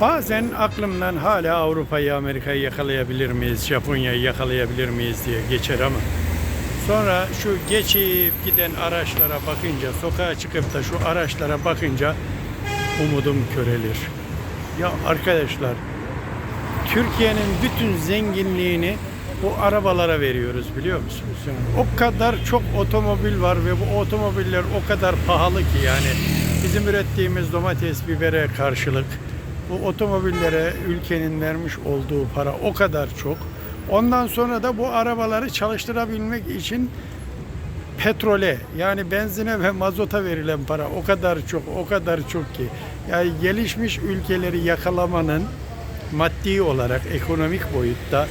Bazen aklımdan hala Avrupa'yı, Amerika'yı yakalayabilir miyiz, Japonya'yı yakalayabilir miyiz diye geçer ama sonra şu geçip giden araçlara bakınca, sokağa çıkıp da şu araçlara bakınca umudum körelir. Ya arkadaşlar, Türkiye'nin bütün zenginliğini bu arabalara veriyoruz biliyor musunuz? Yani o kadar çok otomobil var ve bu otomobiller o kadar pahalı ki yani bizim ürettiğimiz domates, bibere karşılık bu otomobillere ülkenin vermiş olduğu para o kadar çok. Ondan sonra da bu arabaları çalıştırabilmek için petrole yani benzine ve mazota verilen para o kadar çok o kadar çok ki yani gelişmiş ülkeleri yakalamanın maddi olarak ekonomik boyutta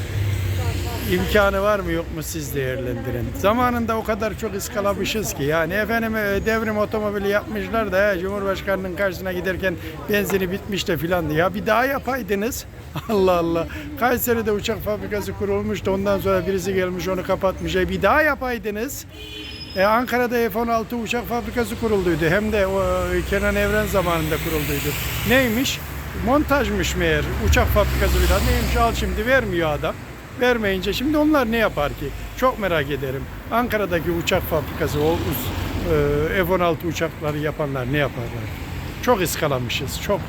imkanı var mı yok mu siz değerlendirin. Zamanında o kadar çok ıskalamışız ki yani efendim e, devrim otomobili yapmışlar da Cumhurbaşkanının karşısına giderken benzini bitmiş de filan. Ya bir daha yapaydınız. Allah Allah. Kayseri'de uçak fabrikası kurulmuş da ondan sonra birisi gelmiş onu kapatmış. E bir daha yapaydınız. E, Ankara'da F-16 uçak fabrikası kurulduydu. Hem de o e, Kenan Evren zamanında kurulduydu. Neymiş? Montajmış meğer. Uçak fabrikası falan neymiş? Al şimdi vermiyor adam. Vermeyince şimdi onlar ne yapar ki? Çok merak ederim. Ankara'daki uçak fabrikası, o e, F-16 uçakları yapanlar ne yaparlar? Çok ıskalamışız, çok.